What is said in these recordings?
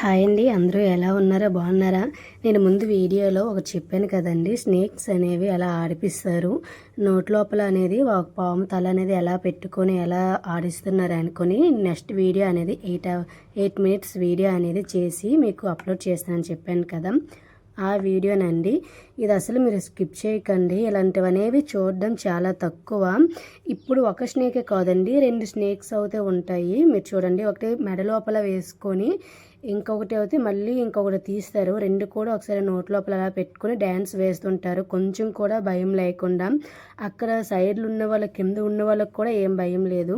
Hi అండి అందరూ ఎలా ఉన్నారో? బాగున్నారా? నేను ముందు వీడియోలో ఒకటి చెప్పాను కదండి స్నేక్స్ అనేవి ఎలా ఆడిపిస్తారు నోట్ లోపల అనేది ఒక పాము తల అనేది ఎలా పెట్టుకొని ఎలా ఆడిస్తున్నారు అనుకొని నెక్స్ట్ వీడియో అనేది ఎయిట్ ఎయిట్ మినిట్స్ వీడియో అనేది చేసి మీకు అప్లోడ్ చేస్తానని చెప్పాను కదా. ఆ వీడియోనండి ఇది అసలు మీరు స్కిప్ చేయకండి ఇలాంటివనేవి చూడడం చాలా తక్కువ. ఇప్పుడు ఒక స్నేకే కాదండి రెండు స్నేక్స్ అయితే ఉంటాయి. మీరు చూడండి ఒకటి మెడ లోపల వేసుకొని ఇంకొకటి అయితే మళ్ళీ ఇంకొకటి తీస్తారు. రెండు కూడా ఒకసారి నోట్ లోపల అలా పెట్టుకుని డ్యాన్స్ వేస్తుంటారు. కొంచెం కూడా భయం లేకుండా. అక్కడ సైడ్లు ఉన్న వాళ్ళ కింద ఉన్న వాళ్ళకి కూడా ఏం భయం లేదు.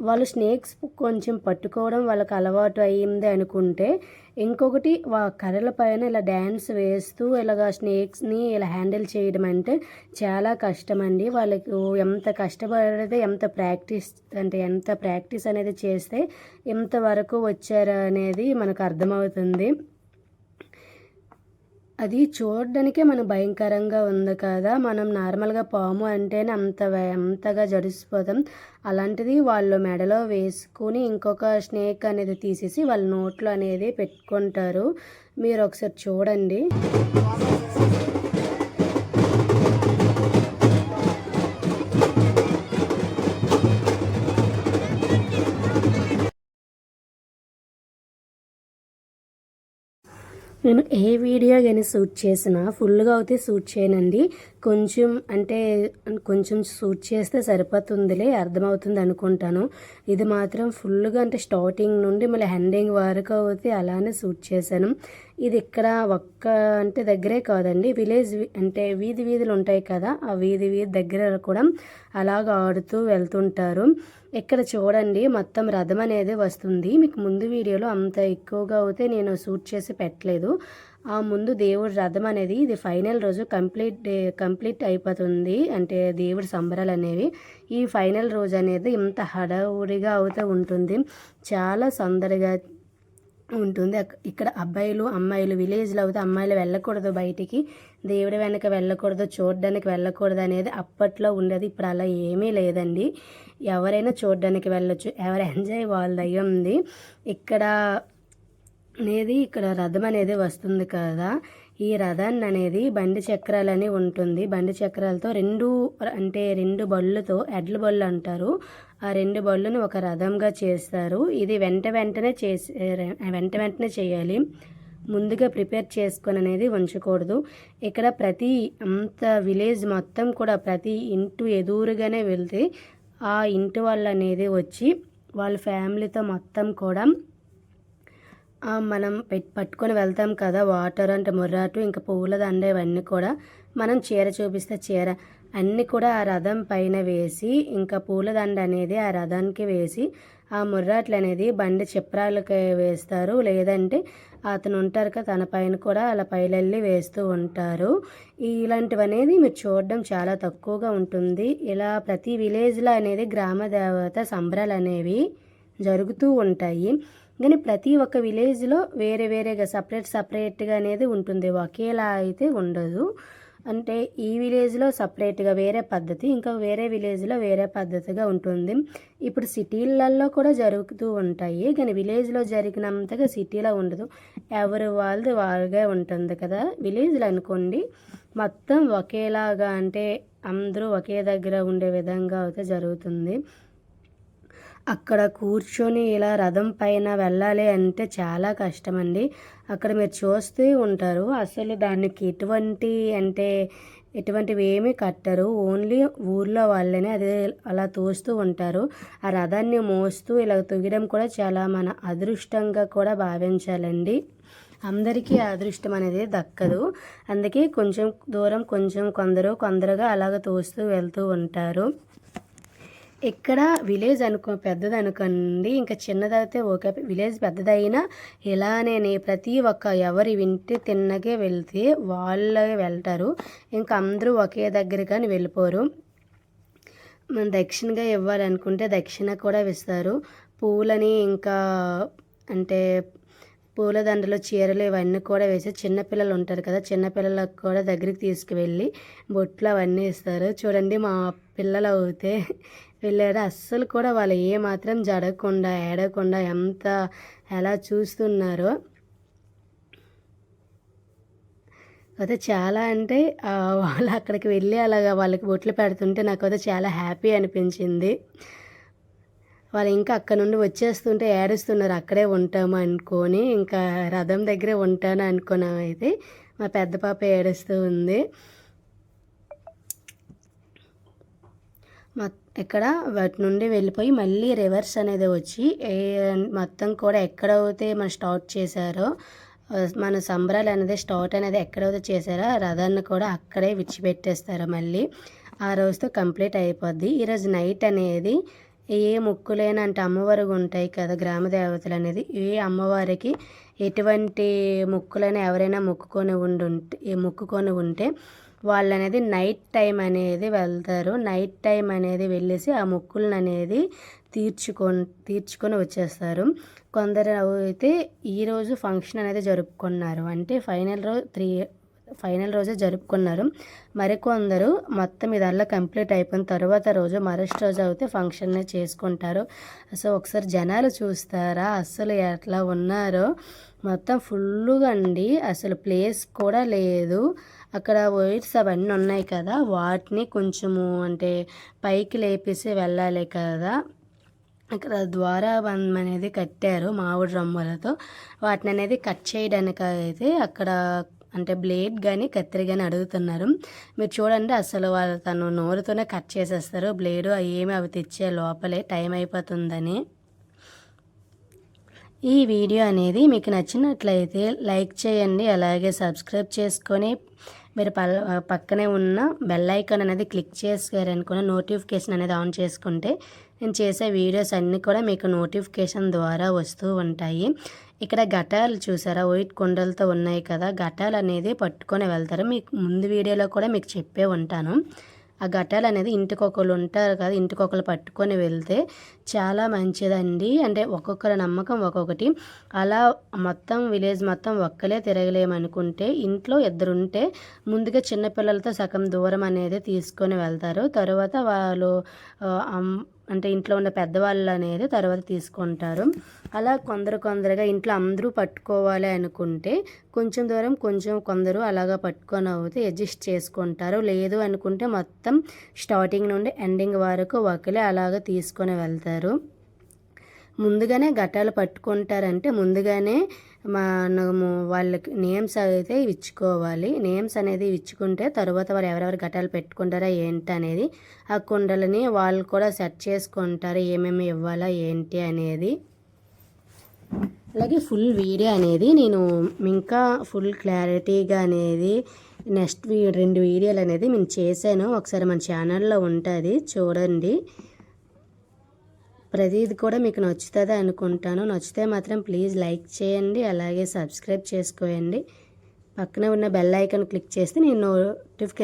వాళ్ళు స్నేక్స్ కొంచెం పట్టుకోవడం వాళ్ళకి అలవాటు అయ్యింది అనుకుంటే ఇంకొకటి వా కర్రల పైన ఇలా డ్యాన్స్ వేస్తూ ఇలాగ స్నేక్స్ని ఇలా హ్యాండిల్ చేయడం అంటే చాలా కష్టం అండి వాళ్ళకు ఎంత కష్టపడితే ఎంత ప్రాక్టీస్ అంటే ఎంత ప్రాక్టీస్ అనేది చేస్తే ఎంతవరకు వచ్చారు అనేది మనకు అర్థమవుతుంది. అది చూడడానికే మనం భయంకరంగా ఉంది కదా. మనం నార్మల్గా పాము అంటేనే అంత అంతగా జడిసిపోతాం. అలాంటిది వాళ్ళు మెడలో వేసుకుని ఇంకొక స్నేక్ అనేది తీసేసి వాళ్ళ నోట్లో అనేది పెట్టుకుంటారు. మీరు ఒకసారి చూడండి. నేను ఏ వీడియో కానీ షూట్ చేసినా ఫుల్గా అయితే షూట్ చేయనండి. కొంచెం అంటే కొంచెం సూట్ చేస్తే సరిపోతుందిలే అర్థమవుతుంది అనుకుంటాను. ఇది మాత్రం ఫుల్గా అంటే స్టార్టింగ్ నుండి మళ్ళీ హ్యాండింగ్ వరకు అయితే అలానే సూట్ చేశాను. ఇది ఇక్కడ ఒక్క అంటే దగ్గరే కాదండి విలేజ్ అంటే వీధి వీధులు ఉంటాయి కదా ఆ వీధి వీధి దగ్గర కూడా అలాగ ఆడుతూ వెళ్తుంటారు. ఇక్కడ చూడండి మొత్తం రథం అనేది వస్తుంది. మీకు ముందు వీడియోలో అంత ఎక్కువగా అయితే నేను సూట్ చేసి పెట్టలేదు. ఆ ముందు దేవుడి రథం అనేది ఇది ఫైనల్ రోజు కంప్లీట్ డే కంప్లీట్ అయిపోతుంది. అంటే దేవుడి సంబరాలు అనేవి ఈ ఫైనల్ రోజు అనేది ఇంత హడావుడిగా అవుతూ ఉంటుంది. చాలా సందడిగా ఉంటుంది. ఇక్కడ అబ్బాయిలు అమ్మాయిలు విలేజ్లో అయితే అమ్మాయిలు వెళ్ళకూడదు బయటికి. దేవుడి వెనక వెళ్ళకూడదు చూడడానికి వెళ్ళకూడదు అనేది అప్పట్లో ఉండేది. ఇప్పుడు అలా ఏమీ లేదండి. ఎవరైనా చూడడానికి వెళ్ళొచ్చు. ఎవరు ఎంజాయ్ వాళ్ళ ఉంది. ఇక్కడ అనేది ఇక్కడ రథం అనేది వస్తుంది కదా. ఈ రథాన్ని అనేది బండి చక్రాలని ఉంటుంది. బండి చక్రాలతో రెండు అంటే రెండు బళ్ళుతో ఎడ్ల బళ్ళు అంటారు. ఆ రెండు బళ్ళును ఒక రథంగా చేస్తారు. ఇది వెంట వెంటనే చేసి వెంట వెంటనే చేయాలి. ముందుగా ప్రిపేర్ చేసుకొని అనేది ఉంచకూడదు. ఇక్కడ ప్రతి అంత విలేజ్ మొత్తం కూడా ప్రతి ఇంటి ఎదురుగానే వెళ్తే ఆ ఇంటి వాళ్ళు అనేది వచ్చి వాళ్ళ ఫ్యామిలీతో మొత్తం కూడా మనం పట్టుకొని వెళ్తాం కదా వాటర్ అంటే ముర్రాటు ఇంకా పువ్వుల దండ ఇవన్నీ కూడా మనం చీర చూపిస్తే చీర. అన్నీ కూడా ఆ రథం పైన వేసి ఇంకా పూల దండ అనేది ఆ రథానికి వేసి ఆ ముర్రాట్లు అనేది బండి చిప్రాలకి వేస్తారు. లేదంటే అతను ఉంటారు కదా తన పైన కూడా అలా పైలెళ్ళి వేస్తూ ఉంటారు. ఇలాంటివి అనేది మీరు చూడడం చాలా తక్కువగా ఉంటుంది. ఇలా ప్రతి విలేజ్లో అనేది గ్రామ దేవత సంబరాలు అనేవి జరుగుతూ ఉంటాయి. కానీ ప్రతి ఒక్క విలేజ్లో వేరే వేరేగా సపరేట్ సపరేట్గా అనేది ఉంటుంది. ఒకేలా అయితే ఉండదు. అంటే ఈ విలేజ్లో సపరేట్గా వేరే పద్ధతి ఇంకా వేరే విలేజ్లో వేరే పద్ధతిగా ఉంటుంది. ఇప్పుడు సిటీలలో కూడా జరుగుతూ ఉంటాయి. కానీ విలేజ్లో జరిగినంతగా సిటీలో ఉండదు. ఎవరు వాళ్ళది వాళ్ళగా ఉంటుంది కదా. విలేజ్లో అనుకోండి మొత్తం ఒకేలాగా అంటే అందరూ ఒకే దగ్గర ఉండే విధంగా అయితే జరుగుతుంది. అక్కడ కూర్చొని ఇలా రథం పైన వెళ్ళాలి అంటే చాలా కష్టం అండి అక్కడ మీరు చూస్తూ ఉంటారు. అసలు దానికి ఎటువంటి అంటే ఎటువంటివి ఏమీ కట్టరు. ఓన్లీ ఊర్లో వాళ్ళనే అదే అలా తోస్తూ ఉంటారు. ఆ రథాన్ని మోస్తూ ఇలా తొగడం కూడా చాలా మన అదృష్టంగా కూడా భావించాలండి. అందరికీ అదృష్టం అనేది దక్కదు. అందుకే కొంచెం దూరం కొంచెం కొందరు కొందరుగా అలాగ తోస్తూ వెళ్తూ ఉంటారు. ఇక్కడ విలేజ్ అనుకో పెద్దది అనుకోండి ఇంకా చిన్నదైతే ఓకే. విలేజ్ పెద్దదైనా ఇలానే ప్రతి ఒక్క ఎవరి వింటి తిన్నగే వెళ్తే వాళ్ళే వెళ్తారు. ఇంకా అందరూ ఒకే దగ్గర కానీ వెళ్ళిపోరు. మనం దక్షిణగా ఇవ్వాలనుకుంటే దక్షిణ కూడా ఇస్తారు. పూలని ఇంకా అంటే పూలదండలు చీరలు ఇవన్నీ కూడా వేసి చిన్నపిల్లలు ఉంటారు కదా చిన్నపిల్లలకు కూడా దగ్గరికి తీసుకువెళ్ళి బొట్లు అవన్నీ ఇస్తారు. చూడండి మా పిల్లలు అవుతే వెళ్ళారు. అస్సలు కూడా వాళ్ళు ఏమాత్రం జడగకుండా ఏడకుండా ఎంత ఎలా చూస్తున్నారో. అయితే చాలా అంటే వాళ్ళు అక్కడికి వెళ్ళి అలాగా వాళ్ళకి బొట్లు పెడుతుంటే నాకు అయితే చాలా హ్యాపీ అనిపించింది. వాళ్ళు ఇంకా అక్కడ నుండి వచ్చేస్తుంటే ఏడుస్తున్నారు అక్కడే ఉంటాము అనుకొని ఇంకా రథం దగ్గరే ఉంటాను అనుకున్నాం అయితే మా పెద్ద పాప ఏడుస్తూ ఉంది. ఇక్కడ వాటి నుండి వెళ్ళిపోయి మళ్ళీ రివర్స్ అనేది వచ్చి ఏ- మొత్తం కూడా ఎక్కడైతే మనం స్టార్ట్ చేశారో మన సంబరాలు అనేది స్టార్ట్ అనేది ఎక్కడైతే చేశారో రథాన్ని కూడా అక్కడే విడిచిపెట్టేస్తారు మళ్ళీ. ఆ రోజుతో కంప్లీట్ అయిపోద్ది. ఈరోజు నైట్ అనేది ఏ ముక్కులైన అంటే ఉంటాయి కదా గ్రామ దేవతలు అనేది ఏ అమ్మవారికి ఎటువంటి ముక్కులైనా ఎవరైనా మొక్కుకొని ఉండుంటే మొక్కుకొని ఉంటే వాళ్ళు అనేది నైట్ టైం అనేది వెళ్తారు. నైట్ టైం అనేది వెళ్ళేసి ఆ మొక్కులను అనేది తీర్చుకొని తీర్చుకొని వచ్చేస్తారు. కొందరు అయితే ఈరోజు ఫంక్షన్ అనేది జరుపుకున్నారు. అంటే ఫైనల్ రోజు త్రీ ఫైనల్ రోజే జరుపుకున్నారు. మరికొందరు మొత్తం ఇదల్లా కంప్లీట్ అయిపోయిన తర్వాత రోజు మరస్ట్ రోజు అయితే ఫంక్షన్ చేసుకుంటారు. సో ఒకసారి జనాలు చూస్తారా? అసలు ఎట్లా ఉన్నారో? మొత్తం ఫుల్గా అండి. అసలు ప్లేస్ కూడా లేదు. అక్కడ వైర్స్ అవన్నీ ఉన్నాయి కదా. వాటిని కొంచెము అంటే పైకి లేపేసి వెళ్ళాలి కదా. ఇక్కడ ద్వారాబంధం అనేది కట్టారు మామిడి రొమ్మలతో వాటిని అనేది కట్ చేయడానికి అయితే అక్కడ అంటే బ్లేడ్ కానీ కత్తిరి కానీ అడుగుతున్నారు. మీరు చూడండి అసలు వాళ్ళు తను నోరుతోనే కట్ చేసేస్తారు. బ్లేడు ఏమి అవి తెచ్చే లోపలే టైం అయిపోతుందని. ఈ వీడియో అనేది మీకు నచ్చినట్లయితే లైక్ చేయండి అలాగే సబ్స్క్రైబ్ చేసుకొని మీరు పక్కనే ఉన్న బెల్ ఐకాన్ అనేది క్లిక్ చేసారనుకున్న నోటిఫికేషన్ అనేది ఆన్ చేసుకుంటే నేను చేసే వీడియోస్ అన్నీ కూడా మీకు నోటిఫికేషన్ ద్వారా వస్తూ ఉంటాయి. ఇక్కడ ఘటాలు చూసారా? వైట్ కుండలతో ఉన్నాయి కదా. ఘటాలు అనేది పట్టుకొని వెళ్తారు. మీకు ముందు వీడియోలో కూడా మీకు చెప్పే ఉంటాను. ఆ ఘటాలు అనేది ఇంటికొకరు ఉంటారు కదా. ఇంటికొకరు పట్టుకొని వెళ్తే చాలా మంచిదండి. అంటే ఒక్కొక్కరి నమ్మకం ఒక్కొక్కటి. అలా మొత్తం విలేజ్ మొత్తం ఒక్కలే తిరగలేమనుకుంటే ఇంట్లో ఇద్దరుంటే ముందుగా చిన్నపిల్లలతో సగం దూరం అనేది తీసుకొని వెళ్తారు. తర్వాత వాళ్ళు అంటే ఇంట్లో ఉన్న పెద్దవాళ్ళు అనేది తర్వాత తీసుకుంటారు. అలా కొందరు కొందరుగా ఇంట్లో అందరూ పట్టుకోవాలి అనుకుంటే కొంచెం దూరం కొంచెం కొందరు అలాగా పట్టుకొని అవుతే అడ్జస్ట్ చేసుకుంటారు. లేదు అనుకుంటే మొత్తం స్టార్టింగ్ నుండి ఎండింగ్ వరకు ఒకరే అలాగ తీసుకొని వెళ్తారు. ముందుగానే గట్టాలు పట్టుకుంటారంటే ముందుగానే మనము వాళ్ళకి నేమ్స్ అయితే ఇచ్చుకోవాలి నేమ్స్ అనేది ఇచ్చుకుంటే తర్వాత వాళ్ళు ఎవరెవరు ఘటాలు పెట్టుకుంటారా ఏంటి అనేది ఆ కుండలని వాళ్ళు కూడా సెట్ చేసుకుంటారు. ఏమేమి ఇవ్వాలా ఏంటి అనేది. అలాగే ఫుల్ వీడియో అనేది నేను ఇంకా ఫుల్ క్లారిటీగా అనేది నెక్స్ట్ వీ రెండు వీడియోలు అనేది నేను చేశాను. ఒకసారి మన ఛానల్లో ఉంటుంది. చూడండి. ప్రతిది కూడా మీకు నచ్చుతుంది అనుకుంటాను. నచ్చితే మాత్రం ప్లీజ్ లైక్ చేయండి అలాగే సబ్స్క్రైబ్ చేసుకోండి పక్కనే ఉన్న బెల్ ఐకాన్ క్లిక్ చేస్తే నేను నోటిఫికేషన్